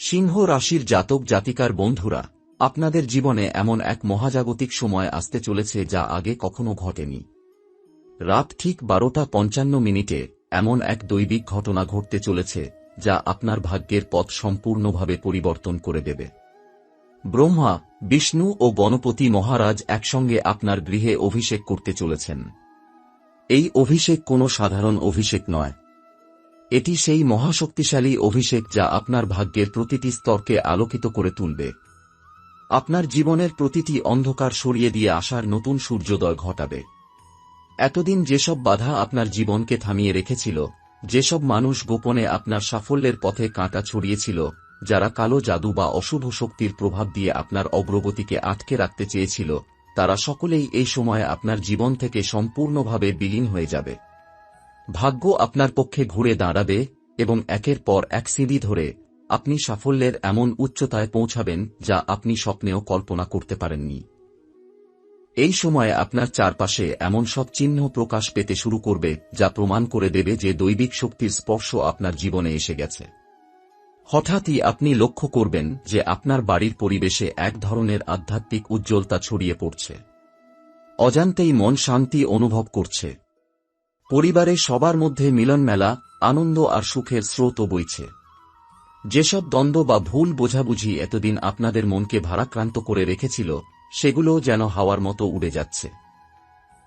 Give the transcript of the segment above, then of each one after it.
সিংহ রাশির জাতক জাতিকার বন্ধুরা, আপনাদের জীবনে এমন এক মহাজাগতিক সময় আসতে চলেছে যা আগে কখনো ঘটেনি। রাত ঠিক বারোটা পঞ্চান্ন মিনিটে এমন এক দৈবিক ঘটনা ঘটতে চলেছে যা আপনার ভাগ্যের পথ সম্পূর্ণভাবে পরিবর্তন করে দেবে। ব্রহ্মা, বিষ্ণু ও গণপতি মহারাজ একসঙ্গে আপনার গৃহে অভিষেক করতে চলেছেন। এই অভিষেক কোনো সাধারণ অভিষেক নয় এটি সেই মহাশক্তিশালী অভিষেক যা আপনার ভাগ্যের প্রতিটি স্তরকে আলোকিত করে তুলবে। আপনার জীবনের প্রতিটি অন্ধকার সরিয়ে দিয়ে আসার নতুন সূর্যোদয় ঘটাবে। এতদিন যেসব বাধা আপনার জীবনকে থামিয়ে রেখেছিল, যেসব মানুষ গোপনে আপনার সাফল্যের পথে কাঁটা ছড়িয়েছিল, যারা কালো জাদু বা অশুভ শক্তির প্রভাব দিয়ে আপনার অগ্রগতিকে আটকে রাখতে চেয়েছিল, তারা সকলেই এই সময়ে আপনার জীবন থেকে সম্পূর্ণভাবে বিলীন হয়ে যাবে। ভাগ্য আপনার পক্ষে ঘুরে দাঁড়াবে এবং একের পর এক সিঁড়ি ধরে আপনি সাফল্যের এমন উচ্চতায় পৌঁছাবেন যা আপনি স্বপ্নেও কল্পনা করতে পারেননি। এই সময়ে আপনার চারপাশে এমন সব চিহ্ন প্রকাশ পেতে শুরু করবে যা প্রমাণ করে দেবে যে দৈবিক শক্তির স্পর্শ আপনার জীবনে এসে গেছে। হঠাৎই আপনি লক্ষ্য করবেন যে আপনার বাড়ির পরিবেশে এক ধরনের আধ্যাত্মিক উজ্জ্বলতা ছড়িয়ে পড়ছে। অজান্তেই মন শান্তি অনুভব করছে। পরিবারে সবার মধ্যে মিলন মেলা আনন্দ আর সুখের স্রোতও বইছে। যেসব দ্বন্দ্ব বা ভুল বোঝাবুঝি এতদিন আপনাদের মনকে ভারাক্রান্ত করে রেখেছিল, সেগুলো যেন হাওয়ার মতো উড়ে যাচ্ছে।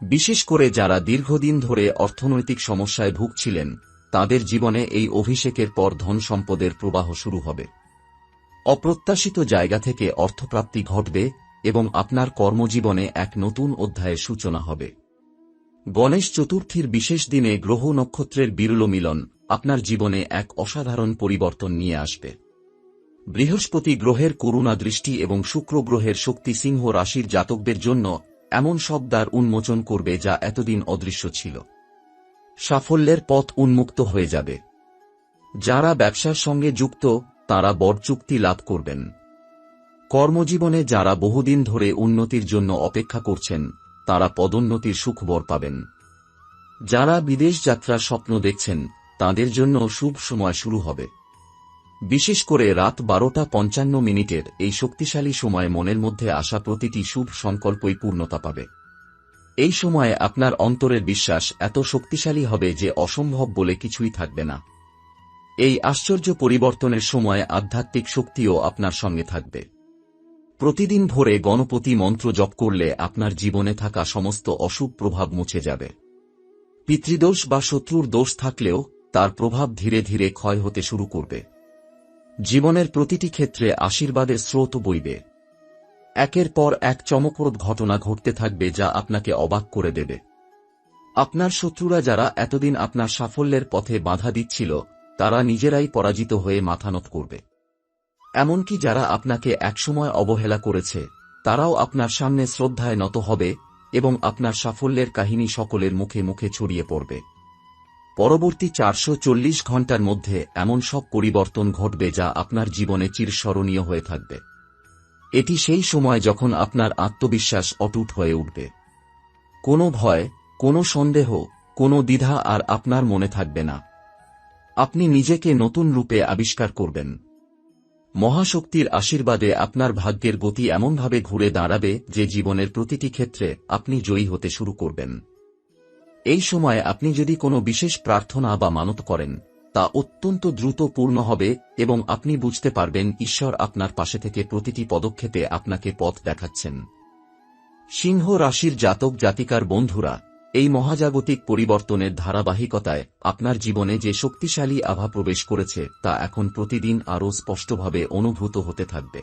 বিশেষ করে যারা দীর্ঘদিন ধরে অর্থনৈতিক সমস্যায় ভুগছিলেন, তাদের জীবনে এই অভিষেকের পর ধন সম্পদের প্রবাহ শুরু হবে। অপ্রত্যাশিত জায়গা থেকে অর্থপ্রাপ্তি ঘটবে এবং আপনার কর্মজীবনে এক নতুন অধ্যায়ের সূচনা হবে। গণেশ চতুর্থীর বিশেষ দিনে গ্রহ নক্ষত্রের বিরল মিলন আপনার জীবনে এক অসাধারণ পরিবর্তন নিয়ে আসবে। বৃহস্পতি গ্রহের করুণা দৃষ্টি এবং শুক্র গ্রহের শক্তি সিংহ রাশির জাতকদের জন্য এমন সব দ্বার উন্মোচন করবে যা এতদিন অদৃশ্য ছিল। সাফল্যের পথ উন্মুক্ত হয়ে যাবে। যারা ব্যবসার সঙ্গে যুক্ত, তারা বড় চুক্তি লাভ করবেন। কর্মজীবনে যারা বহুদিন ধরে উন্নতির জন্য অপেক্ষা করছেন তারা পদোন্নতির সুখবর পাবেন। যারা বিদেশ যাত্রার স্বপ্ন দেখছেন, তাদের জন্য শুভ সময় শুরু হবে। বিশেষ করে রাত বারোটা পঞ্চান্ন মিনিটের এই শক্তিশালী সময় মনের মধ্যে আসা প্রতিটি শুভ সংকল্পই পূর্ণতা পাবে। এই সময়ে আপনার অন্তরের বিশ্বাস এত শক্তিশালী হবে যে অসম্ভব বলে কিছুই থাকবে না। এই আশ্চর্য পরিবর্তনের সময় আধ্যাত্মিক শক্তিও আপনার সঙ্গে থাকবে। প্রতিদিন ভোরে গণপতি মন্ত্র জপ করলে আপনার জীবনে থাকা সমস্ত অশুভ প্রভাব মুছে যাবে। পিতৃদোষ বা শত্রুর দোষ থাকলেও তার প্রভাব ধীরে ধীরে ক্ষয় হতে শুরু করবে। জীবনের প্রতিটি ক্ষেত্রে আশীর্বাদের স্রোত বইবে। একের পর এক চমকপ্রদ ঘটনা ঘটতে থাকবে যা আপনাকে অবাক করে দেবে। আপনার শত্রুরা যারা এতদিন আপনার সাফল্যের পথে বাধা দিচ্ছিল, তারা নিজেরাই পরাজিত হয়ে মাথানত করবে। এমনকি যারা আপনাকে একসময় অবহেলা করেছে, তারাও আপনার সামনে শ্রদ্ধায় নত হবে এবং আপনার সাফল্যের কাহিনী সকলের মুখে মুখে ছড়িয়ে পড়বে। পরবর্তী চারশো ঘণ্টার মধ্যে এমন সব পরিবর্তন ঘটবে যা আপনার জীবনে চিরস্মরণীয় হয়ে থাকবে। এটি সেই সময় যখন আপনার আত্মবিশ্বাস অটুট হয়ে উঠবে। কোনো ভয়, কোনো সন্দেহ, কোনো দ্বিধা আর আপনার মনে থাকবে না। আপনি নিজেকে নতুন রূপে আবিষ্কার করবেন। মহাশক্তির আশীর্বাদে আপনার ভাগ্যের গতি এমনভাবে ঘুরে দাঁড়াবে যে জীবনের প্রতিটি ক্ষেত্রে আপনি জয়ী হতে শুরু করবেন। এই সময় আপনি যদি কোনো বিশেষ প্রার্থনা বা মানত করেন, তা অত্যন্ত দ্রুত পূর্ণ হবে এবং আপনি বুঝতে পারবেন ঈশ্বর আপনার পাশে থেকে প্রতিটি পদক্ষেপে আপনাকে পথ দেখাচ্ছেন। সিংহ রাশির জাতক জাতিকার বন্ধুরা এই মহাজাগতিক পরিবর্তনের ধারাবাহিকতায় আপনার জীবনে যে শক্তিশালী আভা প্রবেশ করেছে তা এখন প্রতিদিন আরও স্পষ্টভাবে অনুভূত হতে থাকবে।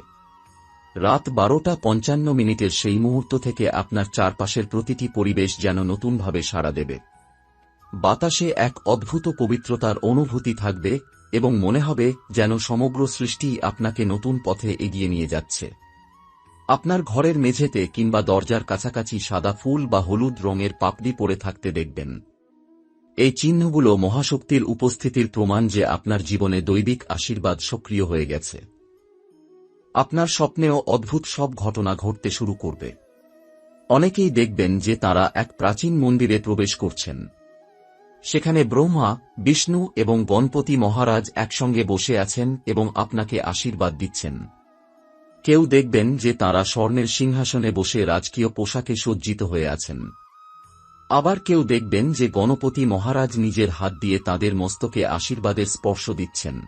রাত বারোটা পঞ্চান্ন মিনিটের সেই মুহূর্ত থেকে আপনার চারপাশের প্রতিটি পরিবেশ যেন নতুনভাবে সাড়া দেবে। বাতাসে এক অদ্ভুত পবিত্রতার অনুভূতি থাকবে এবং মনে হবে যেন সমগ্র সৃষ্টি আপনাকে নতুন পথে এগিয়ে নিয়ে যাচ্ছে। আপনার ঘরের মেঝেতে কিংবা দরজার কাছাকাছি সাদা ফুল বা হলুদ রঙের পাপড়ি পড়ে থাকতে দেখবেন। এই চিহ্নগুলো মহাশক্তির উপস্থিতির প্রমাণ যে আপনার জীবনে দৈবিক আশীর্বাদ সক্রিয় হয়ে গেছে। আপনার স্বপ্নেও অদ্ভুত সব ঘটনা ঘটতে শুরু করবে। অনেকেই দেখবেন যে তারা এক প্রাচীন মন্দিরে প্রবেশ করছেন। সেখানে ব্রহ্মা, বিষ্ণু এবং গণপতি মহারাজ একসঙ্গে বসে আছেন এবং আপনাকে আশীর্বাদ দিচ্ছেন। কেউ দেখবেন যে তারা স্বর্ণের সিংহাসনে বসে রাজকীয় পোশাকে সজ্জিত হয়ে আছেন। আবার কেউ দেখবেন যে গণপতি মহারাজ নিজের হাত দিয়ে তাদের মস্তকে আশীর্বাদের স্পর্শ দিচ্ছেন।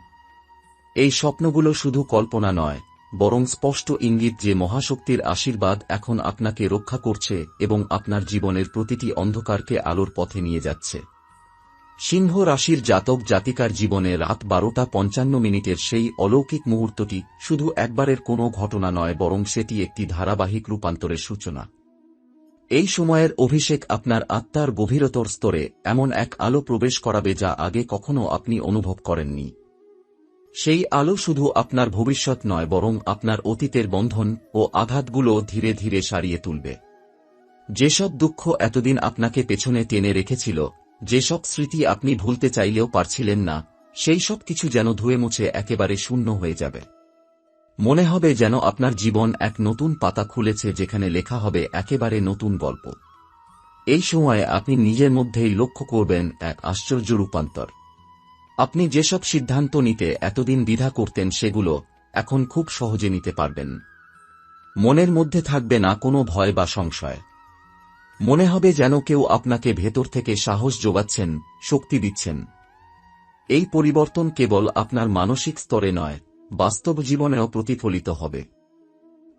এই স্বপ্নগুলো শুধু কল্পনা নয়, বরং স্পষ্ট ইঙ্গিত যে মহাশক্তির আশীর্বাদ এখন আপনাকে রক্ষা করছে এবং আপনার জীবনের প্রতিটি অন্ধকারকে আলোর পথে নিয়ে যাচ্ছে। সিংহ রাশির জাতক জাতিকার জীবনে রাত বারোটা পঞ্চান্ন মিনিটের সেই অলৌকিক মুহূর্তটি শুধু একবারের কোনো ঘটনা নয়, বরং সেটি একটি ধারাবাহিক রূপান্তরের সূচনা। এই সময়ের অভিষেক আপনার আত্মার গভীরতর স্তরে এমন এক আলো প্রবেশ করাবে যা আগে কখনো আপনি অনুভব করেননি। সেই আলো শুধু আপনার ভবিষ্যৎ নয়, বরং আপনার অতীতের বন্ধন ও আঘাতগুলো ধীরে ধীরে সারিয়ে তুলবে। যেসব দুঃখ এতদিন আপনাকে পেছনে টেনে রেখেছিল যেসব স্মৃতি আপনি ভুলতে চাইলেও পারছিলেন না, সেই সব কিছু যেন ধুয়ে মুছে একেবারে শূন্য হয়ে যাবে। মনে হবে যেন আপনার জীবন এক নতুন পাতা খুলেছে যেখানে লেখা হবে একেবারে নতুন গল্প। এই সময়ে আপনি নিজের মধ্যেই লক্ষ্য করবেন এক আশ্চর্য রূপান্তর। আপনি যেসব সিদ্ধান্ত নিতে এতদিন দ্বিধা করতেন সেগুলো এখন খুব সহজে নিতে পারবেন। মনের মধ্যে থাকবে না কোনো ভয় বা সংশয়। মনে হবে যেন কেউ আপনাকে ভেতর থেকে সাহস যোগাচ্ছেন শক্তি দিচ্ছেন। এই পরিবর্তন কেবল আপনার মানসিক স্তরে নয়, বাস্তব জীবনেও প্রতিফলিত হবে।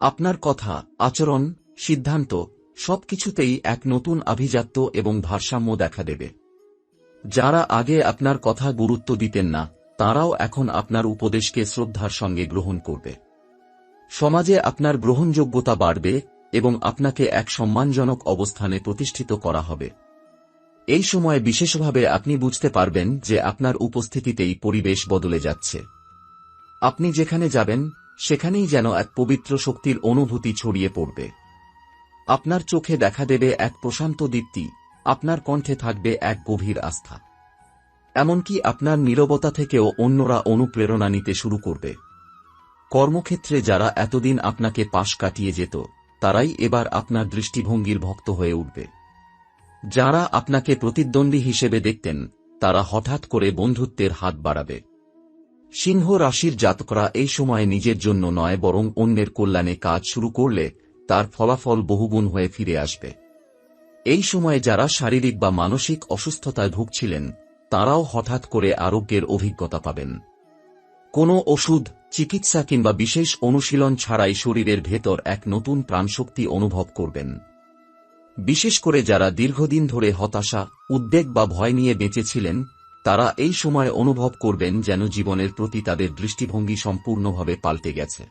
আপনার কথা, আচরণ, সিদ্ধান্ত, সবকিছুতেই এক নতুন আভিজাত্য এবং ভারসাম্য দেখা দেবে। যারা আগে আপনার কথা গুরুত্ব দিতেন না, তারাও এখন আপনার উপদেশকে শ্রদ্ধার সঙ্গে গ্রহণ করবে। সমাজে আপনার গ্রহণযোগ্যতা বাড়বে এবং আপনাকে এক সম্মানজনক অবস্থানে প্রতিষ্ঠিত করা হবে। এই সময় বিশেষভাবে আপনি বুঝতে পারবেন যে আপনার উপস্থিতিতেই পরিবেশ বদলে যাচ্ছে। আপনি যেখানে যাবেন, সেখানেই যেন এক পবিত্র শক্তির অনুভূতি ছড়িয়ে পড়বে। আপনার চোখে দেখা দেবে এক প্রশান্ত দীপ্তি, আপনার কণ্ঠে থাকবে এক গভীর আস্থা। এমনকি আপনার নীরবতা থেকেও অন্যরা অনুপ্রেরণা নিতে শুরু করবে। কর্মক্ষেত্রে যারা এতদিন আপনাকে পাশ কাটিয়ে যেত তারাই এবার আপনার দৃষ্টিভঙ্গির ভক্ত হয়ে উঠবে। যারা আপনাকে প্রতিদ্বন্দ্বী হিসেবে দেখতেন, তারা হঠাৎ করে বন্ধুত্বের হাত বাড়াবে। সিংহ রাশির জাতকরা এই সময় নিজের জন্য নয়, বরং অন্যের কল্যাণে কাজ শুরু করলে তার ফলাফল বহুগুণ হয়ে ফিরে আসবে। এই সময়ে যারা শারীরিক বা মানসিক অসুস্থতায় ভুগছিলেন, তারাও হঠাৎ করে আরোগ্যের অভিজ্ঞতা পাবেন। কোনো ওষুধ, চিকিৎসা কিংবা বিশেষ অনুশীলন ছাড়াই শরীরের ভেতর এক নতুন প্রাণশক্তি অনুভব করবেন। বিশেষ করে যারা দীর্ঘদিন ধরে হতাশা, উদ্বেগ বা ভয় নিয়ে বেঁচেছিলেন, তারা এই সময় অনুভব করবেন যেন জীবনের প্রতি তাদের দৃষ্টিভঙ্গি সম্পূর্ণভাবে পাল্টে গেছে।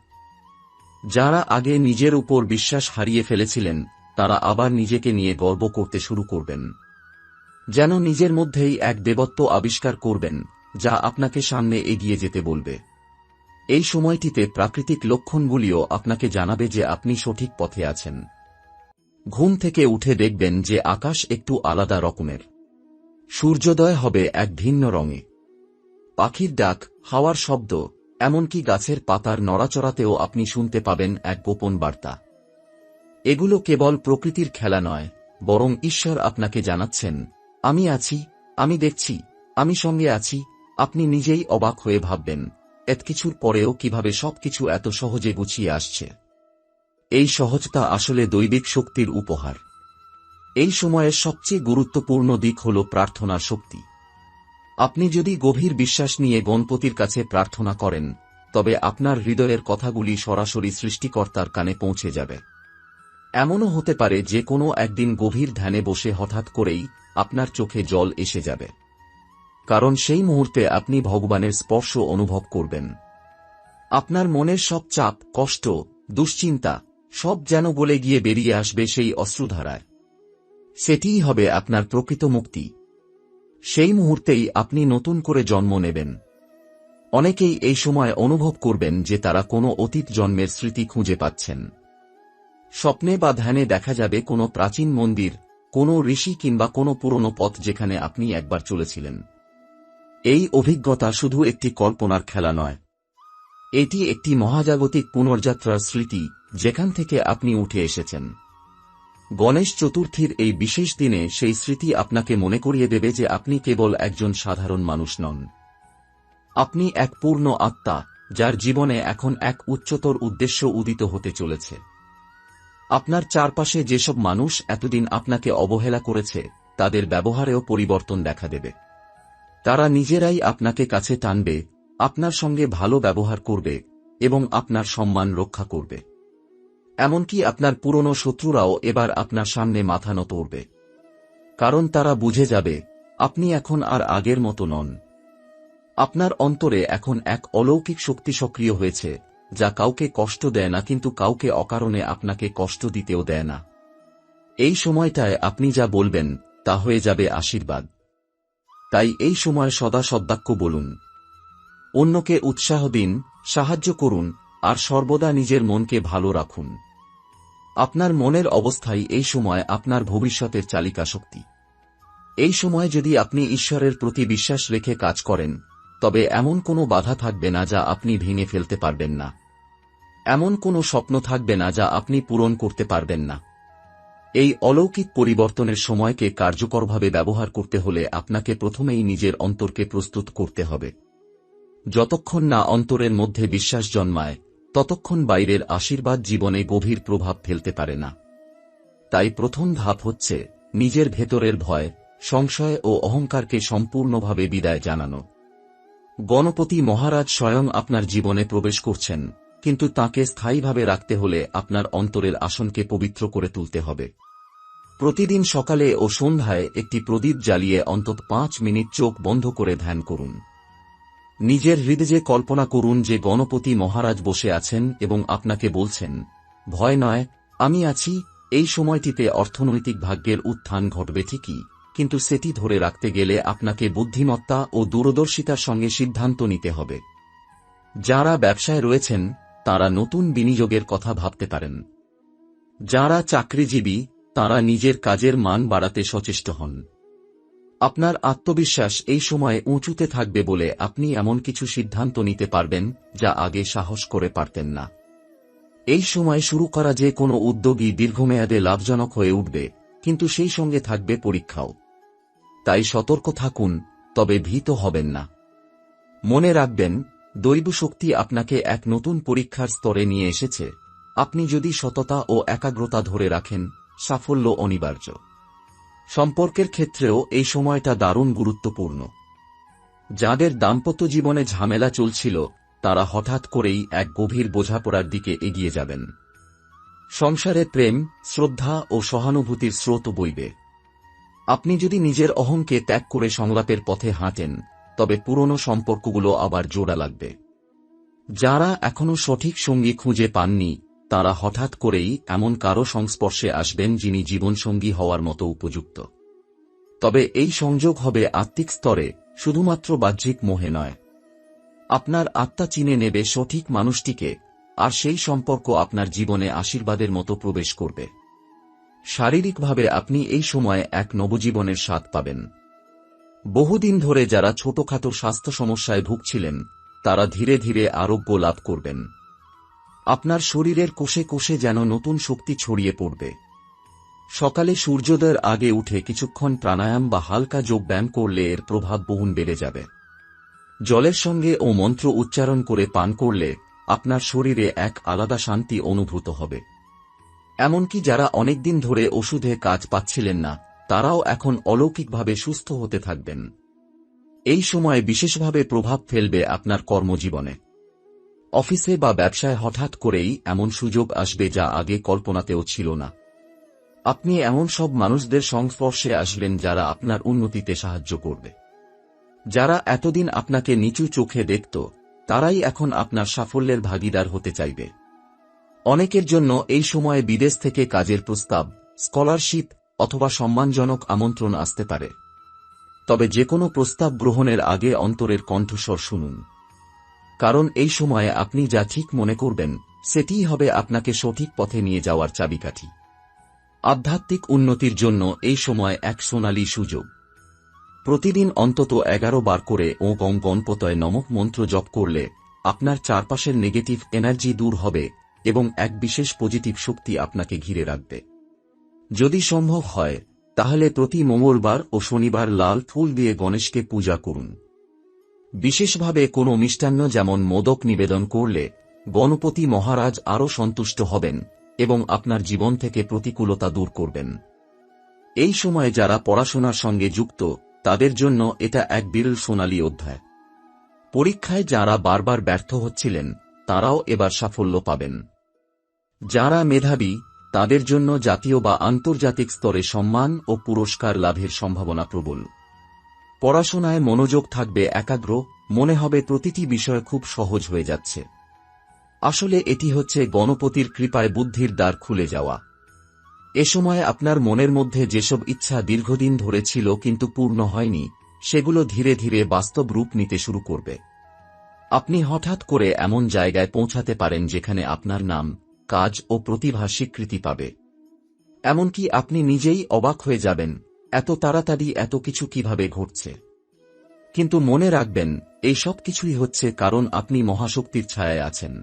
যারা আগে নিজের উপর বিশ্বাস হারিয়ে ফেলেছিলেন, তারা আবার নিজেকে নিয়ে গর্ব করতে শুরু করবেন। যেন নিজের মধ্যেই এক দেবত্ব আবিষ্কার করবেন যা আপনাকে সামনে এগিয়ে যেতে বলবে। এই সময়টিতে প্রাকৃতিক লক্ষণগুলিও আপনাকে জানাবে যে আপনি সঠিক পথে আছেন। ঘুম থেকে উঠে দেখবেন যে আকাশ একটু আলাদা রকমের। সূর্যোদয় হবে এক ভিন্ন রঙে। পাখির ডাক, হাওয়ার শব্দ, এমনকি গাছের পাতার নড়াচড়াতেও আপনি শুনতে পাবেন এক গোপন বার্তা। এগুলো কেবল প্রকৃতির খেলা নয়, বরং ঈশ্বর আপনাকে জানাচ্ছেন, আমি আছি, আমি দেখছি, আমি সঙ্গে আছি আপনি নিজেই অবাক হয়ে ভাববেন, এত কিছুর পরেও কীভাবে সবকিছু এত সহজে গুছিয়ে আসছে। এই সহজতা আসলে দৈবিক শক্তির উপহার। এই সময়ের সবচেয়ে গুরুত্বপূর্ণ দিক হল প্রার্থনার শক্তি। আপনি যদি গভীর বিশ্বাস নিয়ে গণপতির কাছে প্রার্থনা করেন, তবে আপনার হৃদয়ের কথাগুলি সরাসরি সৃষ্টিকর্তার কানে পৌঁছে যাবে। এমনও হতে পারে যে কোনো একদিন গভীর ধ্যানে বসে হঠাৎ করেই আপনার চোখে জল এসে যাবে। কারণ সেই মুহূর্তে আপনি ভগবানের স্পর্শ অনুভব করবেন। আপনার মনের সব চাপ, কষ্ট, দুশ্চিন্তা, সব যেন বলে গিয়ে বেরিয়ে আসবে সেই অশ্রুধারায়। সেটিই হবে আপনার প্রকৃত মুক্তি। সেই মুহূর্তেই আপনি নতুন করে জন্ম নেবেন। অনেকেই এই সময় অনুভব করবেন যে তারা কোনো অতীত জন্মের স্মৃতি খুঁজে পাচ্ছেন। স্বপ্নে বা ধ্যানে দেখা যাবে কোনো প্রাচীন মন্দির, কোনো ঋষি কিংবা কোনো পুরনো পথ যেখানে আপনি একবার চলেছিলেন। এই অভিজ্ঞতা শুধু একটি কল্পনার খেলা নয়। এটি একটি মহাজাগতিক পুনর্যাত্রার স্মৃতি, যেখান থেকে আপনি উঠে এসেছেন। গণেশ চতুর্থীর এই বিশেষ দিনে সেই স্মৃতি আপনাকে মনে করিয়ে দেবে যে আপনি কেবল একজন সাধারণ মানুষ নন। আপনি এক পূর্ণ আত্মা, যার জীবনে এখন এক উচ্চতর উদ্দেশ্য উদিত হতে চলেছে। আপনার চারপাশে যেসব মানুষ এতদিন আপনাকে অবহেলা করেছে, তাদের ব্যবহারেও পরিবর্তন দেখা দেবে। তারা নিজেরাই আপনাকে কাছে টানবে, আপনার সঙ্গে ভালো ব্যবহার করবে, এবং আপনার সম্মান রক্ষা করবে। এমনকি আপনার পুরনো শত্রুরাও এবার আপনার সামনে মাথা নত উঠবে কারণ তারা বুঝে যাবে, আপনি এখন আর আগের মতো নন। আপনার অন্তরে এখন এক অলৌকিক শক্তি সক্রিয় হয়েছে, যা কাউকে কষ্ট দেয় না কিন্তু কাউকে অকারণে আপনাকে কষ্ট দিতেও দেয় না। এই সময়টায় আপনি যা বলবেন, তা হয়ে যাবে আশীর্বাদ। তাই এই সময় সদা সদ্বাক্য বলুন। অন্যকে উৎসাহ দিন, সাহায্য করুন, আর সর্বদা নিজের মনকে ভালো রাখুন। আপনার মনের অবস্থাই এই সময় আপনার ভবিষ্যতের চালিকা শক্তি। এই সময় যদি আপনি ঈশ্বরের প্রতি বিশ্বাস রেখে কাজ করেন, তবে এমন কোনো বাধা থাকবে না যা আপনি ভেঙে ফেলতে পারবেন না। এমন কোনো স্বপ্ন থাকবে না যা আপনি পূরণ করতে পারবেন না। এই অলৌকিক পরিবর্তনের সময়কে কার্যকরভাবে ব্যবহার করতে হলে আপনাকে প্রথমেই নিজের অন্তরকে প্রস্তুত করতে হবে। যতক্ষণ না অন্তরের মধ্যে বিশ্বাস জন্মায়, ততক্ষণ বাইরের আশীর্বাদ জীবনে গভীর প্রভাব ফেলতে পারে না। তাই প্রথম ধাপ হচ্ছে নিজের ভেতরের ভয়, সংশয় ও অহংকারকে সম্পূর্ণভাবে বিদায় জানানো। গণপতি মহারাজ স্বয়ং আপনার জীবনে প্রবেশ করছেন। কিন্তু তাকে স্থায়ীভাবে রাখতে হলে আপনার অন্তরের আসনকে পবিত্র করে তুলতে হবে। প্রতিদিন সকালে ও সন্ধ্যায় একটি প্রদীপ জ্বালিয়ে অন্তত পাঁচ মিনিট চোখ বন্ধ করে ধ্যান করুন। নিজের হৃদয়ে কল্পনা করুন যে গণপতি মহারাজ বসে আছেন এবং আপনাকে বলছেন, ভয় নয়, আমি আছি, এই সময়টিতে অর্থনৈতিক ভাগ্যের উত্থান ঘটবে ঠিকই, কিন্তু সেটি ধরে রাখতে গেলে আপনাকে বুদ্ধিমত্তা ও দূরদর্শিতার সঙ্গে সিদ্ধান্ত নিতে হবে। যারা ব্যবসায় রয়েছেন তারা নতুন বিনিয়োগের কথা ভাবতে পারেন। যারা চাকরিজীবী, তারা নিজের কাজের মান বাড়াতে সচেষ্ট হন। আপনার আত্মবিশ্বাস এই সময়ে উঁচুতে থাকবে বলে আপনি এমন কিছু সিদ্ধান্ত নিতে পারবেন যা আগে সাহস করে পারতেন না। এই সময় শুরু করা যে কোনো উদ্যোগই দীর্ঘমেয়াদে লাভজনক হয়ে উঠবে, কিন্তু সেই সঙ্গে থাকবে পরীক্ষাও। তাই সতর্ক থাকুন, তবে ভীত হবেন না। মনে রাখবেন দৈব শক্তি আপনাকে এক নতুন পরীক্ষার স্তরে নিয়ে এসেছে। আপনি যদি সততা ও একাগ্রতা ধরে রাখেন, সাফল্য অনিবার্য। সম্পর্কের ক্ষেত্রেও এই সময়টা দারুণ গুরুত্বপূর্ণ। যাদের দাম্পত্য জীবনে ঝামেলা চলছিল, তারা হঠাৎ করেই এক গভীর বোঝাপড়ার দিকে এগিয়ে যাবেন। সংসারে প্রেম, শ্রদ্ধা ও সহানুভূতির স্রোত বইবে। আপনি যদি নিজের অহংকে ত্যাগ করে সংলাপের পথে হাঁটেন তবে পুরনো সম্পর্কগুলো আবার জোড়া লাগবে। যারা এখনও সঠিক সঙ্গী খুঁজে পাননি, তারা হঠাৎ করেই এমন কারও সংস্পর্শে আসবেন যিনি জীবনসঙ্গী হওয়ার মতো উপযুক্ত। তবে এই সংযোগ হবে আত্মিক স্তরে, শুধুমাত্র বাহ্যিক মোহে নয়। আপনার আত্মা চিনে নেবে সঠিক মানুষটিকে, আর সেই সম্পর্ক আপনার জীবনে আশীর্বাদের মতো প্রবেশ করবে। শারীরিকভাবে আপনি এই সময়ে এক নবজীবনের স্বাদ পাবেন। বহুদিন ধরে যারা ছোটখাটো স্বাস্থ্য সমস্যায় ভুগছিলেন, তারা ধীরে ধীরে আরোগ্য লাভ করবেন। আপনার শরীরের কোষে কোষে যেন নতুন শক্তি ছড়িয়ে পড়বে। সকালে সূর্যোদয়ের আগে উঠে কিছুক্ষণ প্রাণায়াম বা হালকা যোগব্যায়াম করলে এর প্রভাব বহুন বেড়ে যাবে। জলের সঙ্গে ও মন্ত্র উচ্চারণ করে পান করলে আপনার শরীরে এক আলাদা শান্তি অনুভূত হবে। এমনকি যারা অনেকদিন ধরে ওষুধে কাজ পাচ্ছিলেন না তারাও এখন অলৌকিকভাবে সুস্থ হতে থাকবেন। এই সময় বিশেষভাবে প্রভাব ফেলবে আপনার কর্মজীবনে। অফিসে বা ব্যবসায় হঠাৎ করেই এমন সুযোগ আসবে যা আগে কল্পনাতেও ছিল না। আপনি এমন সব মানুষদের সংস্পর্শে আসবেন যারা আপনার উন্নতিতে সাহায্য করবে। যারা এতদিন আপনাকে নিচু চোখে দেখত, তারাই এখন আপনার সাফল্যের ভাগিদার হতে চাইবে। অনেকের জন্য এই সময়ে বিদেশ থেকে কাজের প্রস্তাব, স্কলারশিপ অথবা সম্মানজনক আমন্ত্রণ আসতে পারে। তবে যে কোনো প্রস্তাব গ্রহণের আগে অন্তরের কণ্ঠস্বর শুনুন। কারণ এই সময়ে আপনি যা ঠিক মনে করবেন, সেটিই হবে আপনাকে সঠিক পথে নিয়ে যাওয়ার চাবিকাঠি। আধ্যাত্মিক উন্নতির জন্য এই সময় এক সোনালী সুযোগ। প্রতিদিন অন্তত এগারো বার করে ও গং গণপতয় নমক মন্ত্র জপ করলে আপনার চারপাশের নেগেটিভ এনার্জি দূর হবে এবং এক বিশেষ পজিটিভ শক্তি আপনাকে ঘিরে রাখবে। যদি সম্ভব হয়, তাহলে প্রতি মঙ্গলবার ও শনিবার লাল ফুল দিয়ে গণেশকে পূজা করুন। বিশেষভাবে কোনো মিষ্টান্ন যেমন মোদক নিবেদন করলে, গণপতি মহারাজ আরও সন্তুষ্ট হবেন এবং আপনার জীবন থেকে প্রতিকূলতা দূর করবেন। এই সময়ে যারা পড়াশোনার সঙ্গে যুক্ত, তাদের জন্য এটা এক বিরল সোনালী অধ্যায়। পরীক্ষায় যারা বারবার ব্যর্থ হচ্ছিলেন, তারাও এবার সাফল্য পাবেন। যারা মেধাবী তাদের জন্য জাতীয় বা আন্তর্জাতিক স্তরে সম্মান ও পুরস্কার লাভের সম্ভাবনা প্রবল। পড়াশোনায় মনোযোগ থাকবে একাগ্র, মনে হবে প্রতিটি বিষয় খুব সহজ হয়ে যাচ্ছে। আসলে এটি হচ্ছে গণপতির কৃপায় বুদ্ধির দ্বার খুলে যাওয়া। এ সময় আপনার মনের মধ্যে যেসব ইচ্ছা দীর্ঘদিন ধরে ছিল কিন্তু পূর্ণ হয়নি, সেগুলো ধীরে ধীরে বাস্তব রূপ নিতে শুরু করবে। আপনি হঠাৎ করে এমন জায়গায় পৌঁছাতে পারেন যেখানে আপনার নাম কাজ ও প্রতিভা স্বীকৃতি পাবে। এমনকি আপনি নিজেই অবাক হয়ে যাবেন, এত তাড়াতাড়ি এত কিছু কীভাবে ঘটছে। কিন্তু মনে রাখবেন, এই সব কিছুই হচ্ছে কারণ আপনি মহাশক্তির ছায়ায় আছেন।